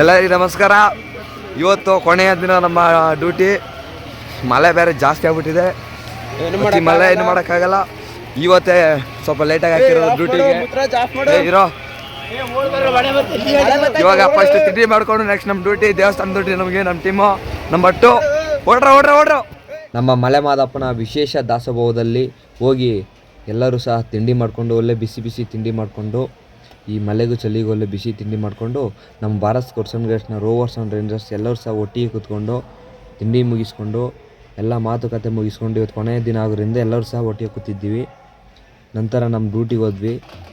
ಎಲ್ಲರಿಗೂ ನಮಸ್ಕಾರ. ಇವತ್ತು ಕೊನೆಯ ದಿನ ನಮ್ಮ ಡ್ಯೂಟಿ ಮಳೆ ಬೇರೆ ಜಾಸ್ತಿ ಆಗ್ಬಿಟ್ಟಿದೆ. ಮಳೆ ಏನು ಮಾಡೋಕ್ಕಾಗಲ್ಲ. ಇವತ್ತೇ ಸ್ವಲ್ಪ ಲೇಟಾಗಿ ಹಾಕಿರೋದು ಡ್ಯೂಟಿಗೆ ಇರೋ. ಇವಾಗ ಫಸ್ಟ್ ತಿಂಡಿ ಮಾಡ್ಕೊಂಡು ನೆಕ್ಸ್ಟ್ ನಮ್ಮ ಡ್ಯೂಟಿ ದೇವಸ್ಥಾನ ಡ್ಯೂಟಿ ನಮಗೆ ನಮ್ಮ ಟೀಮು ನಮ್ಮ ಟು ಓಡ್ರ ಓಡ್ರ ಓಡ್ರ ನಮ್ಮ ಮಲೆ ಮಾದಪ್ಪನ ವಿಶೇಷ ದಾಸೋಭವದಲ್ಲಿ ಹೋಗಿ ಎಲ್ಲರೂ ಸಹ ತಿಂಡಿ ಮಾಡಿಕೊಂಡು ಒಳ್ಳೆ ಬಿಸಿ ಬಿಸಿ ತಿಂಡಿ ಮಾಡಿಕೊಂಡು ಈ ಮಳೆಗೂ ಚಳಿಗೂ ಬಿಸಿ ತಿಂಡಿ ಮಾಡಿಕೊಂಡು ನಮ್ಮ ಭಾರತ್ ಸ್ಕೌಟ್ಸ್ ಆ್ಯಂಡ್ ಗೈಡ್ಸ್ನ ರೋವರ್ಸ್ ಆ್ಯಂಡ್ ರೇಂಜರ್ಸ್ ಎಲ್ಲರೂ ಸಹ ಒಟ್ಟಿಗೆ ಕೂತ್ಕೊಂಡು ತಿಂಡಿ ಮುಗಿಸ್ಕೊಂಡು ಎಲ್ಲ ಮಾತುಕತೆ ಮುಗಿಸ್ಕೊಂಡು ಇವತ್ತು ಕೊನೆಯ ದಿನ ಆಗೋದ್ರಿಂದ ಎಲ್ಲರೂ ಸಹ ಒಟ್ಟಿಗೆ ಕೂತಿದ್ದೀವಿ. ನಂತರ ನಮ್ಮ ಡ್ಯೂಟಿಗೆ ಹೋದ್ವಿ.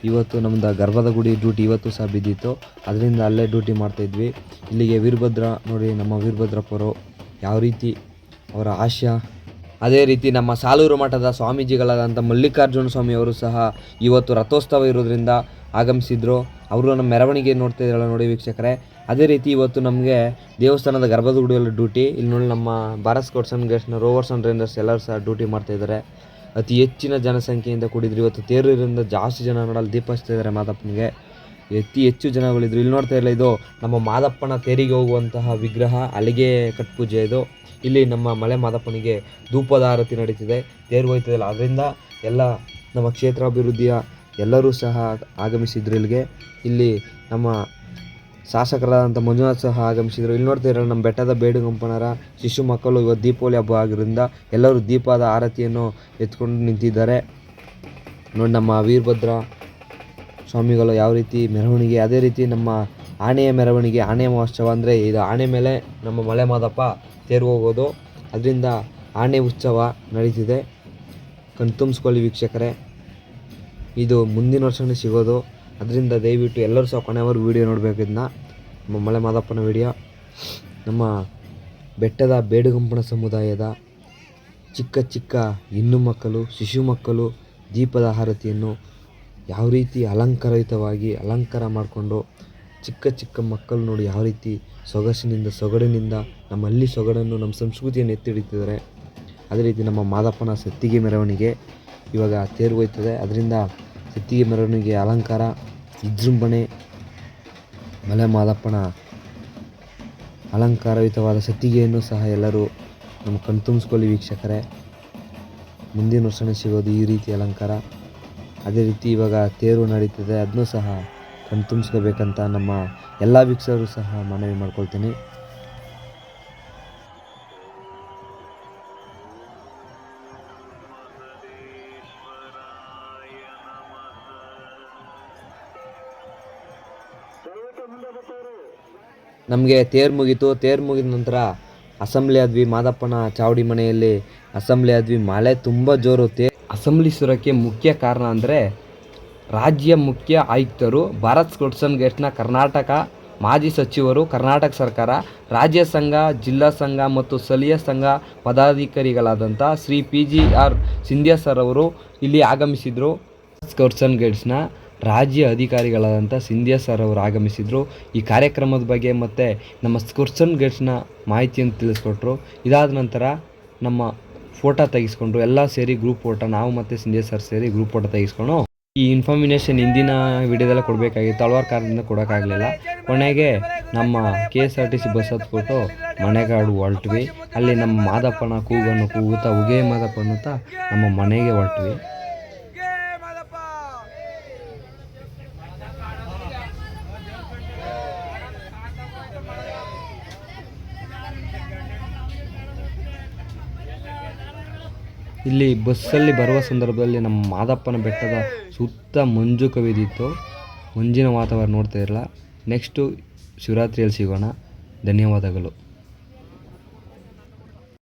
ಇವತ್ತು ನಮ್ಮದು ಗರ್ಭದ ಗುಡಿ ಡ್ಯೂಟಿ ಇವತ್ತು ಸಹ ಬಿದ್ದಿತ್ತು. ಅದರಿಂದ ಅಲ್ಲೇ ಡ್ಯೂಟಿ ಮಾಡ್ತಾಯಿದ್ವಿ ಇಲ್ಲಿಗೆ ವೀರಭದ್ರ ನೋಡಿ ನಮ್ಮ ವೀರಭದ್ರಪ್ಪರು ಯಾವ ರೀತಿ ಅವರ ಆಶಯ. ಅದೇ ರೀತಿ ನಮ್ಮ ಸಾಲೂರು ಮಠದ ಸ್ವಾಮೀಜಿಗಳಾದಂಥ ಮಲ್ಲಿಕಾರ್ಜುನ ಸ್ವಾಮಿಯವರು ಸಹ ಇವತ್ತು ರಥೋತ್ಸವ ಇರೋದ್ರಿಂದ ಆಗಮಿಸಿದ್ರು. ಅವರು ನಮ್ಮ ಮೆರವಣಿಗೆ ನೋಡ್ತಾ ಇದ್ದಾರಲ್ಲ ನೋಡಿ ವೀಕ್ಷಕರೇ. ಅದೇ ರೀತಿ ಇವತ್ತು ನಮಗೆ ದೇವಸ್ಥಾನದ ಗರ್ಭದ ಗುಡಿಯಲ್ಲಿ ಡ್ಯೂಟಿ. ಇಲ್ಲಿ ನೋಡಿ ನಮ್ಮ ಭಾರತ್ ಸ್ಕೌಟ್ಸ್ ಆ್ಯಂಡ್ ಗೈಡ್ಸ್ನ ರೋವರ್ಸ್ ಅಂಡ್ ರೇಂಜರ್ಸ್ ಎಲ್ಲರೂ ಸಹ ಡ್ಯೂಟಿ ಮಾಡ್ತಾ ಇದ್ದಾರೆ. ಅತಿ ಹೆಚ್ಚಿನ ಜನಸಂಖ್ಯೆಯಿಂದ ಕೂಡಿದ್ರು. ಇವತ್ತು ತೇರಿನಿಂದ ಜಾಸ್ತಿ ಜನ ನೋಡಲು ದೀಪ ಹಚ್ತಾ ಇದ್ದಾರೆ ಮಾದಪ್ಪನಿಗೆ. ಅತಿ ಹೆಚ್ಚು ಜನಗಳಿದ್ರು. ಇಲ್ಲಿ ನೋಡ್ತಾ ಇಲ್ಲ ಇದು ನಮ್ಮ ಮಾದಪ್ಪನ ತೇರಿಗೆ ಹೋಗುವಂತಹ ವಿಗ್ರಹ, ಅಲ್ಲಿಗೆ ಕಟ್ಪೂಜೆ ಇದು. ಇಲ್ಲಿ ನಮ್ಮ ಮಲೆ ಮಾದಪ್ಪನಿಗೆ ಧೂಪದ ಆರತಿ ನಡೀತಿದೆ. ತೇರು ಹೋಯ್ತದಲ್ಲ. ಅದರಿಂದ ಎಲ್ಲ ನಮ್ಮ ಕ್ಷೇತ್ರಾಭಿವೃದ್ಧಿಯ ಎಲ್ಲರೂ ಸಹ ಆಗಮಿಸಿದ್ರು ಇಲ್ಲಿಗೆ. ಇಲ್ಲಿ ನಮ್ಮ ಶಾಸಕರಾದಂಥ ಮಂಜುನಾಥ್ ಸಹ ಆಗಮಿಸಿದರು. ಇಲ್ಲಿ ನೋಡ್ತಾ ಇರೋ ನಮ್ಮ ಬೆಟ್ಟದ ಬೇಡುಗಂಪನರ ಶಿಶು ಮಕ್ಕಳು ಇವತ್ತು ದೀಪಾವಳಿ ಹಬ್ಬ ಆಗಿರೋದ್ರಿಂದ ಎಲ್ಲರೂ ದೀಪದ ಆರತಿಯನ್ನು ಎತ್ಕೊಂಡು ನಿಂತಿದ್ದಾರೆ. ನೋಡಿ ನಮ್ಮ ವೀರಭದ್ರ ಸ್ವಾಮಿಗಳು ಯಾವ ರೀತಿ ಮೆರವಣಿಗೆ, ಅದೇ ರೀತಿ ನಮ್ಮ ಆನೆಯ ಮೆರವಣಿಗೆ ಆನೆ ಮಹೋತ್ಸವ ಅಂದರೆ ಇದು ಆನೆ ಮೇಲೆ ನಮ್ಮ ಮಲೆ ಮಾದಪ್ಪ ತೇರು ಹೋಗೋದು. ಅದರಿಂದ ಆನೆ ಉತ್ಸವ ನಡೀತಿದೆ. ಕಣ್ತುಂಬಿಸ್ಕೊಳ್ಳಿ ವೀಕ್ಷಕರೇ. ಇದು ಮುಂದಿನ ವರ್ಷನೇ ಸಿಗೋದು. ಅದರಿಂದ ದಯವಿಟ್ಟು ಎಲ್ಲರೂ ಸಹ ಕೊನೆವರೆಗೂ ವೀಡಿಯೋ ನೋಡಬೇಕು ಇದನ್ನ. ನಮ್ಮ ಮಳೆ ಮಾದಪ್ಪನ ವಿಡಿಯೋ ನಮ್ಮ ಬೆಟ್ಟದ ಬೇಡುಗಂಪನ ಸಮುದಾಯದ ಚಿಕ್ಕ ಚಿಕ್ಕ ಹೆಣ್ಣು ಮಕ್ಕಳು, ಶಿಶು ಮಕ್ಕಳು ದೀಪದ ಆರತಿಯನ್ನು ಯಾವ ರೀತಿ ಅಲಂಕಾರಯುತವಾಗಿ ಅಲಂಕಾರ ಮಾಡಿಕೊಂಡು ಚಿಕ್ಕ ಚಿಕ್ಕ ಮಕ್ಕಳು ನೋಡಿ ಯಾವ ರೀತಿ ಸೊಗಸಿನಿಂದ, ಸೊಗಡಿನಿಂದ ನಮ್ಮ ಹಳ್ಳಿ ಸೊಗಡನ್ನು ನಮ್ಮ ಸಂಸ್ಕೃತಿಯನ್ನು ಎತ್ತಿ ಹಿಡಿತಿದ್ದಾರೆ ಅದೇ ರೀತಿ ನಮ್ಮ ಮಾದಪ್ಪನ ಸತ್ತಿಗೆ ಮೆರವಣಿಗೆ ಇವಾಗ ತೇರು ಹೋಯ್ತದೆ. ಅದರಿಂದ ಸತ್ತಿಗೆ ಮೆರವಣಿಗೆ ಅಲಂಕಾರ, ವಿಜೃಂಭಣೆ, ಮಲೆ ಮಾದಪ್ಪನ ಅಲಂಕಾರಯುತವಾದ ಸತ್ತಿಗೆಯನ್ನು ಸಹ ಎಲ್ಲರೂ ನಮ್ಮ ಕಣ್ತುಂಬಿಸ್ಕೊಳ್ಳಿ ವೀಕ್ಷಕರೇ. ಮುಂದಿನ ವರ್ಷನೇ ಸಿಗೋದು ಈ ರೀತಿ ಅಲಂಕಾರ. ಅದೇ ರೀತಿ ಇವಾಗ ತೇರು ನಡೀತಿದೆ ಅದನ್ನೂ ಸಹ ಕಣ್ತುಂಬಿಸ್ಕೋಬೇಕಂತ ನಮ್ಮ ಎಲ್ಲ ವೀಕ್ಷಕರು ಸಹ ಮನವಿ ಮಾಡ್ಕೊಳ್ತೀನಿ. ನಮಗೆ ತೇರು ಮುಗೀತು. ತೇರು ಮುಗಿದ ನಂತರ ಅಸೆಂಬ್ಲಿ ಆದ್ವಿ ಮಾದಪ್ಪನ ಚಾವಡಿ ಮನೆಯಲ್ಲಿ. ಅಸೆಂಬ್ಲಿ ಆದ್ವಿ. ಮಳೆ ತುಂಬ ಜೋರು. ತೇ ಅಸೆಂಬ್ಲಿ ಸುರಕ್ಕೆ ಮುಖ್ಯ ಕಾರಣ ಅಂದರೆ ರಾಜ್ಯ ಮುಖ್ಯ ಆಯುಕ್ತರು ಭಾರತ್ ಸ್ಕೌಟ್ಸ್ ಗೇಟ್ನ ಕರ್ನಾಟಕ ಮಾಜಿ ಸಚಿವರು, ಕರ್ನಾಟಕ ಸರ್ಕಾರ, ರಾಜ್ಯ ಸಂಘ, ಜಿಲ್ಲಾ ಸಂಘ ಮತ್ತು ಸ್ಥಳೀಯ ಸಂಘ ಪದಾಧಿಕಾರಿಗಳಾದಂಥ Shri P G R Sindhya sir ಅವರು ಇಲ್ಲಿ ಆಗಮಿಸಿದರು. ಸ್ಕೌಟ್ಸ್ ಗೇಟ್ಸ್ನ ರಾಜ್ಯ ಅಧಿಕಾರಿಗಳಾದಂಥ ಸಿಂಧ್ಯಾ ಸರ್ ಅವರು ಆಗಮಿಸಿದರು. ಈ ಕಾರ್ಯಕ್ರಮದ ಬಗ್ಗೆ ಮತ್ತು ನಮ್ಮ ಸ್ಕೂರ್ಸನ್ ಗೇಟ್ಸ್ನ ಮಾಹಿತಿಯನ್ನು ತಿಳಿಸ್ಕೊಟ್ರು. ಇದಾದ ನಂತರ ನಮ್ಮ ಫೋಟೋ ತೆಗೆಸ್ಕೊಂಡ್ರು. ಎಲ್ಲ ಸೇರಿ ಗ್ರೂಪ್ ಫೋಟೋ ನಾವು ಮತ್ತು ಸಿಂಧ್ಯಾ ಸರ್ ಸೇರಿ ಗ್ರೂಪ್ ಫೋಟೋ ತೆಗೆಸ್ಕೊಂಡು ಈ ಇನ್ಫಾರ್ಮೇಷನ್ ಹಿಂದಿನ ವಿಡಿಯೋದೆಲ್ಲ ಕೊಡಬೇಕಾಗಿತ್ತು. ಹಲವಾರು ಕಾರಣದಿಂದ ಕೊಡೋಕ್ಕಾಗಲಿಲ್ಲ. ಕೊನೆಗೆ ನಮ್ಮ K S R T C bus ಹತ್ಬಿಟ್ಟು ಮನೆಗಾಡು ಹೊರಟ್ವಿ. ಅಲ್ಲಿ ನಮ್ಮ ಮಾದಪ್ಪನ ಕೂಗನ್ನು ಕೂಗುತ್ತಾ, ಉಗೇ ಮಾದಪ್ಪ ನಮ್ಮ ಮನೆಗೆ ಹೊರಟ್ವಿ. ಇಲ್ಲಿ ಬಸ್ಸಲ್ಲಿ ಬರುವ ಸಂದರ್ಭದಲ್ಲಿ ನಮ್ಮ ಮಾದಪ್ಪನ ಬೆಟ್ಟದ ಸುತ್ತ ಮಂಜು ಕವಿದಿತ್ತು. ಮಂಜಿನ ವಾತಾವರಣ ನೋಡ್ತಾ ಇರಲ್ಲ. ನೆಕ್ಸ್ಟು ಶಿವರಾತ್ರಿಯಲ್ಲಿ ಸಿಗೋಣ. ಧನ್ಯವಾದಗಳು.